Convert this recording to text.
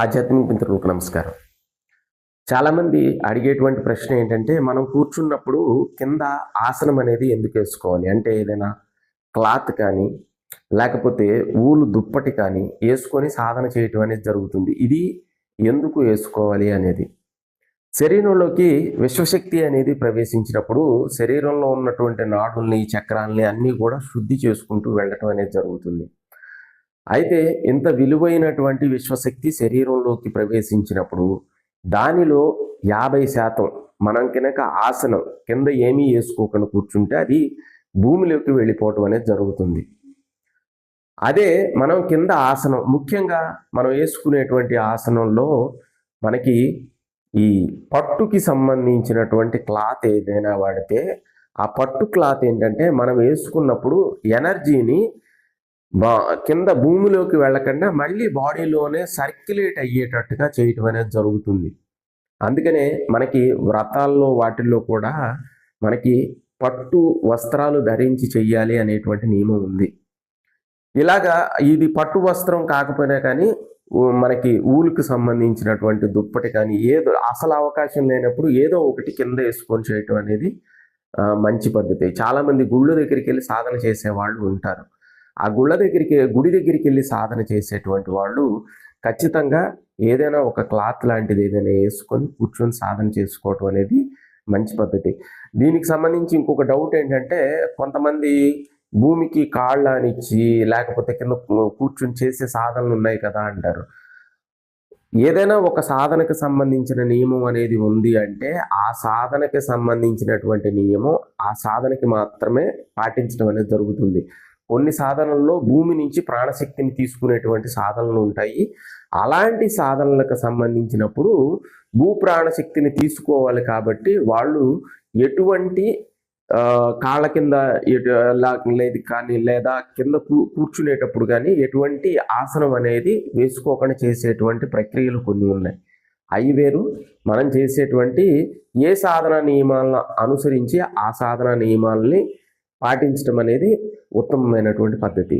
ఆధ్యాత్మిక మిత్రులకు నమస్కారం. చాలామంది అడిగేటువంటి ప్రశ్న ఏంటంటే మనం కూర్చున్నప్పుడు కింద ఆసనం అనేది ఎందుకు వేసుకోవాలి? అంటే ఏదైనా క్లాత్ కానీ లేకపోతే ఊలు దుప్పటి కానీ వేసుకొని సాధన చేయటం అనేది జరుగుతుంది. ఇది ఎందుకు వేసుకోవాలి అనేది. శరీరంలోకి విశ్వశక్తి అనేది ప్రవేశించినప్పుడు శరీరంలో ఉన్నటువంటి నాడుల్ని చక్రాల్ని అన్నీ కూడా శుద్ధి చేసుకుంటూ వెళ్ళటం అనేది జరుగుతుంది. అయితే ఇంత విలువైనటువంటి విశ్వశక్తి శరీరంలోకి ప్రవేశించినప్పుడు దానిలో యాభై శాతం మనం కనుక ఆసనం కింద ఏమీ వేసుకోకుండా కూర్చుంటే అది భూమిలోకి వెళ్ళిపోవటం అనేది జరుగుతుంది. అదే మనం కింద ఆసనం ముఖ్యంగా మనం వేసుకునేటువంటి ఆసనంలో మనకి ఈ పట్టుకి సంబంధించినటువంటి క్లాత్ ఏదైనా వాడితే ఆ పట్టు క్లాత్ ఏంటంటే మనం వేసుకున్నప్పుడు ఎనర్జీని బా కింద భూమిలోకి వెళ్ళకుండా మళ్ళీ బాడీలోనే సర్క్యులేట్ అయ్యేటట్టుగా చేయటం అనేది జరుగుతుంది. అందుకనే మనకి వ్రతాల్లో వాటిల్లో కూడా మనకి పట్టు వస్త్రాలు ధరించి చెయ్యాలి అనేటువంటి నియమం ఉంది. ఇలాగా ఇది పట్టు వస్త్రం కాకపోయినా కానీ మనకి ఊలుకు సంబంధించినటువంటి దుప్పటి కానీ ఏదో అసలు అవకాశం లేనప్పుడు ఏదో ఒకటి కింద వేసుకొని చేయటం అనేది మంచి పద్ధతి. చాలామంది గుళ్ళ దగ్గరికి వెళ్ళి సాధన చేసే వాళ్ళు ఉంటారు. ఆ గుళ్ళ దగ్గరికి గుడి దగ్గరికి వెళ్ళి సాధన చేసేటువంటి వాళ్ళు ఖచ్చితంగా ఏదైనా ఒక క్లాత్ లాంటిది ఏదైనా వేసుకొని కూర్చొని సాధన చేసుకోవటం అనేది మంచి పద్ధతి. దీనికి సంబంధించి ఇంకొక డౌట్ ఏంటంటే కొంతమంది భూమికి కాళ్ళ అనిచ్చి లేకపోతే కింద కూర్చొని కూర్చుని చేసే సాధనలు ఉన్నాయి కదా అంటారు. ఏదైనా ఒక సాధనకు సంబంధించిన నియమం అనేది ఉంది అంటే ఆ సాధనకి సంబంధించినటువంటి నియమం ఆ సాధనకి మాత్రమే పాటించడం అనేది జరుగుతుంది. కొన్ని సాధనల్లో భూమి నుంచి ప్రాణశక్తిని తీసుకునేటువంటి సాధనలు ఉంటాయి. అలాంటి సాధనలకు సంబంధించినప్పుడు భూ ప్రాణశక్తిని తీసుకోవాలి కాబట్టి వాళ్ళు ఎటువంటి కాళ్ళ కింద లేదు కానీ లేదా కింద కూర్చునేటప్పుడు కానీ ఎటువంటి ఆసనం అనేది వేసుకోకుండా చేసేటువంటి ప్రక్రియలు కొన్ని ఉన్నాయి. అవి వేరు. మనం చేసేటువంటి ఏ సాధన నియమాలను అనుసరించి ఆ సాధన నియమాలని పాటించడం అనేది ఉత్తమమైనటువంటి పద్ధతి.